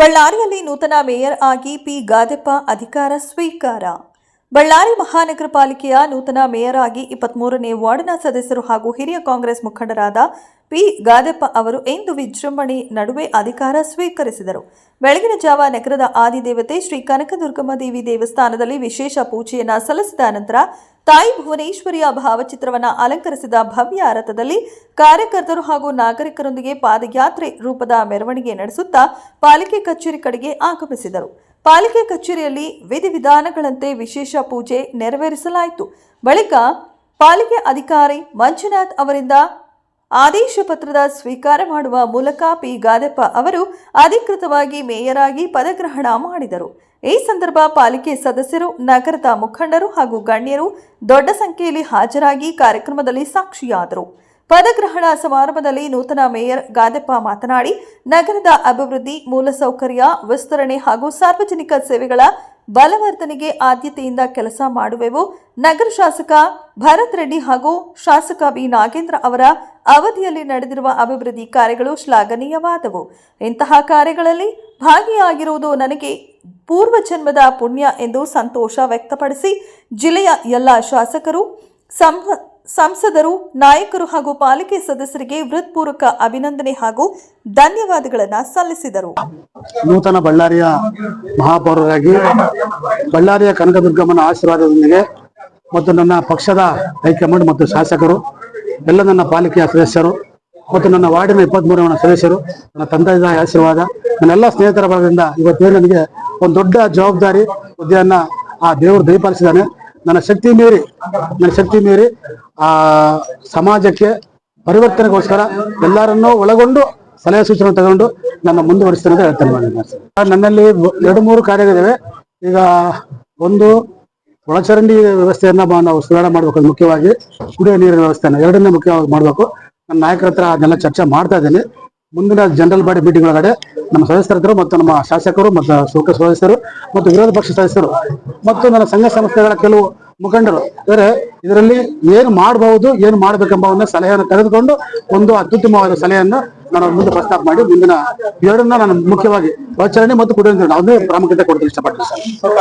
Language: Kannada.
ಬಳ್ಳಾರಿಯಲ್ಲಿ ನೂತನ ಮೇಯರ್ ಆಗಿ ಪಿ ಗಾದೆಪ್ಪ ಅಧಿಕಾರ ಸ್ವೀಕಾರ. ಬಳ್ಳಾರಿ ಮಹಾನಗರ ಪಾಲಿಕೆಯ ನೂತನ ಮೇಯರ್ ಆಗಿ ಇಪ್ಪತ್ಮೂರನೇ ವಾರ್ಡ್ನ ಸದಸ್ಯರು ಹಾಗೂ ಹಿರಿಯ ಕಾಂಗ್ರೆಸ್ ಮುಖಂಡರಾದ ಪಿ ಗಾದೆಪ್ಪ ಅವರು ಇಂದು ವಿಜೃಂಭಣೆ ನಡುವೆ ಅಧಿಕಾರ ಸ್ವೀಕರಿಸಿದರು. ಬೆಳಗಿನ ಜಾವ ನಗರದ ಆದಿದೇವತೆ ಶ್ರೀ ಕನಕದುರ್ಗಮ್ಮ ದೇವಿ ದೇವಸ್ಥಾನದಲ್ಲಿ ವಿಶೇಷ ಪೂಜೆಯನ್ನು ಸಲ್ಲಿಸಿದ ನಂತರ ತಾಯಿ ಭುವನೇಶ್ವರಿಯ ಭಾವಚಿತ್ರವನ್ನು ಅಲಂಕರಿಸಿದ ಭವ್ಯ ರಥದಲ್ಲಿ ಕಾರ್ಯಕರ್ತರು ಹಾಗೂ ನಾಗರಿಕರೊಂದಿಗೆ ಪಾದಯಾತ್ರೆ ರೂಪದ ಮೆರವಣಿಗೆ ನಡೆಸುತ್ತಾ ಪಾಲಿಕೆ ಕಚೇರಿ ಕಡೆಗೆ ಆಗಮಿಸಿದರು. ಪಾಲಿಕೆ ಕಚೇರಿಯಲ್ಲಿ ವಿಧಿವಿಧಾನಗಳಂತೆ ವಿಶೇಷ ಪೂಜೆ ನೆರವೇರಿಸಲಾಯಿತು. ಬಳಿಕ ಪಾಲಿಕೆ ಅಧಿಕಾರಿ ಮಂಜುನಾಥ್ ಅವರಿಂದ ಆದೇಶ ಪತ್ರದ ಸ್ವೀಕಾರ ಮಾಡುವ ಮೂಲಕ ಪಿ. ಗಾದೆಪ್ಪ ಅವರು ಅಧಿಕೃತವಾಗಿ ಮೇಯರ್ ಆಗಿ ಪದಗ್ರಹಣ ಮಾಡಿದರು. ಈ ಸಂದರ್ಭ ಪಾಲಿಕೆ ಸದಸ್ಯರು, ನಗರದ ಮುಖಂಡರು ಹಾಗೂ ಗಣ್ಯರು ದೊಡ್ಡ ಸಂಖ್ಯೆಯಲ್ಲಿ ಹಾಜರಾಗಿ ಕಾರ್ಯಕ್ರಮದಲ್ಲಿ ಸಾಕ್ಷಿಯಾದರು. ಪದಗ್ರಹಣ ಸಮಾರಂಭದಲ್ಲಿ ನೂತನ ಮೇಯರ್ ಗಾದೆಪ್ಪ ಮಾತನಾಡಿ, ನಗರದ ಅಭಿವೃದ್ಧಿ ಮೂಲಸೌಕರ್ಯ, ವಿಸ್ತರಣೆ ಹಾಗೂ ಸಾರ್ವಜನಿಕ ಸೇವೆಗಳ ಬಲವರ್ಧನೆಗೆ ಆದ್ಯತೆಯಿಂದ ಕೆಲಸ ಮಾಡುವೆವು. ನಗರ ಶಾಸಕ ಭರತ್ ರೆಡ್ಡಿ ಹಾಗೂ ಶಾಸಕ ಬಿ ನಾಗೇಂದ್ರ ಅವರ ಅವಧಿಯಲ್ಲಿ ನಡೆದಿರುವ ಅಭಿವೃದ್ಧಿ ಕಾರ್ಯಗಳು ಶ್ಲಾಘನೀಯವಾದವು. ಇಂತಹ ಕಾರ್ಯಗಳಲ್ಲಿ ಭಾಗಿಯಾಗಿರುವುದು ನನಗೆ ಪೂರ್ವ ಜನ್ಮದ ಪುಣ್ಯ ಎಂದು ಸಂತೋಷ ವ್ಯಕ್ತಪಡಿಸಿ, ಜಿಲ್ಲೆಯ ಎಲ್ಲ ಶಾಸಕರು ಸಂ- ಸಂಸದರು, ನಾಯಕರು ಹಾಗೂ ಪಾಲಿಕೆ ಸದಸ್ಯರಿಗೆ ಹೃತ್ಪೂರ್ವಕ ಅಭಿನಂದನೆ ಹಾಗೂ ಧನ್ಯವಾದಗಳನ್ನು ಸಲ್ಲಿಸಿದರು. ನೂತನ ಬಳ್ಳಾರಿಯ ಮಹಾಪೌರರಾಗಿ ಬಳ್ಳಾರಿಯ ಕನಕದುರ್ಗಮ್ಮನ ಆಶೀರ್ವಾದದೊಂದಿಗೆ ಮತ್ತು ನನ್ನ ಪಕ್ಷದ ಹೈಕಮಾಂಡ್ ಮತ್ತು ಶಾಸಕರು, ಎಲ್ಲ ನನ್ನ ಪಾಲಿಕೆಯ ಸದಸ್ಯರು ಮತ್ತು ನನ್ನ ವಾರ್ಡಿನ ಇಪ್ಪತ್ಮೂರನ ಸದಸ್ಯರು, ನನ್ನ ತಂದೆಯ ಆಶೀರ್ವಾದ ನನ್ನೆಲ್ಲ ಸ್ನೇಹಿತರ ಭಾಗದಿಂದ ಇವತ್ತೇನು ನನಗೆ ಒಂದು ದೊಡ್ಡ ಜವಾಬ್ದಾರಿ ಹುದ್ದೆಯನ್ನ ಆ ದೇವರು ದಯಪಾಲಿಸಿದ್ದಾನೆ. ನನ್ನ ಶಕ್ತಿ ಮೀರಿ, ನನ್ನ ಶಕ್ತಿ ಮೀರಿ, ಆ, ಸಮಾಜಕ್ಕೆ ಪರಿವರ್ತನೆಗೋಸ್ಕರ ಎಲ್ಲರನ್ನೂ ಒಳಗೊಂಡು ಸಲಹೆ ಸೂಚನೆ ತಗೊಂಡು ನನ್ನ ಮುಂದುವರಿಸ್ತೇನೆ ಅಂತ ಹೇಳ್ತೇನೆ ನಾನು ನನ್ನಲ್ಲಿ ಎರಡು ಮೂರು ಕಾರ್ಯಗಳಿವೆ. ಈಗ ಒಂದು ಒಳಚರಂಡಿ ವ್ಯವಸ್ಥೆಯನ್ನ ನಾವು ಸುಧಾರಣೆ ಮಾಡಬೇಕು ಮುಖ್ಯವಾಗಿ ಕುಡಿಯೋ ನೀರಿನ ವ್ಯವಸ್ಥೆಯನ್ನು ಎರಡನ್ನೇ ಮುಖ್ಯವಾಗಿ ಮಾಡಬೇಕು. ನನ್ನ ನಾಯಕರ ಹತ್ರ ಅದನ್ನೆಲ್ಲ ಚರ್ಚೆ ಮಾಡ್ತಾ ಇದ್ದೀನಿ. ಮುಂದಿನ ಜನರಲ್ ಬಾಡಿ ಮೀಟಿಂಗ್ ಒಳಗಡೆ ನಮ್ಮ ಸದಸ್ಯರಿದ್ದರು ಮತ್ತು ನಮ್ಮ ಶಾಸಕರು ಮತ್ತು ಶೋಕ ಸದಸ್ಯರು ಮತ್ತು ವಿರೋಧ ಪಕ್ಷ ಸದಸ್ಯರು ಮತ್ತು ನನ್ನ ಸಂಘ ಸಂಸ್ಥೆಗಳ ಕೆಲವು ಮುಖಂಡರು. ಅಂದರೆ ಇದರಲ್ಲಿ ಏನು ಮಾಡಬಹುದು, ಏನು ಮಾಡಬೇಕೆಂಬವನ್ನ ಸಲಹೆಯನ್ನು ತೆಗೆದುಕೊಂಡು ಒಂದು ಅತ್ಯುತ್ತಮವಾದ ಸಲಹೆಯನ್ನು ನಾನು ಮುಂದೆ ಪ್ರಸ್ತಾಪ ಮಾಡಿ ಮುಂದಿನ ಎರಡನ್ನ ನಾನು ಮುಖ್ಯವಾಗಿ ಆಚರಣೆ ಮತ್ತು ಕುಡಿಯುವ ಅದನ್ನೇ ಪ್ರಾಮುಖ್ಯತೆ ಕೊಡಲು ಇಷ್ಟಪಡ್ತೀನಿ ಸರ್.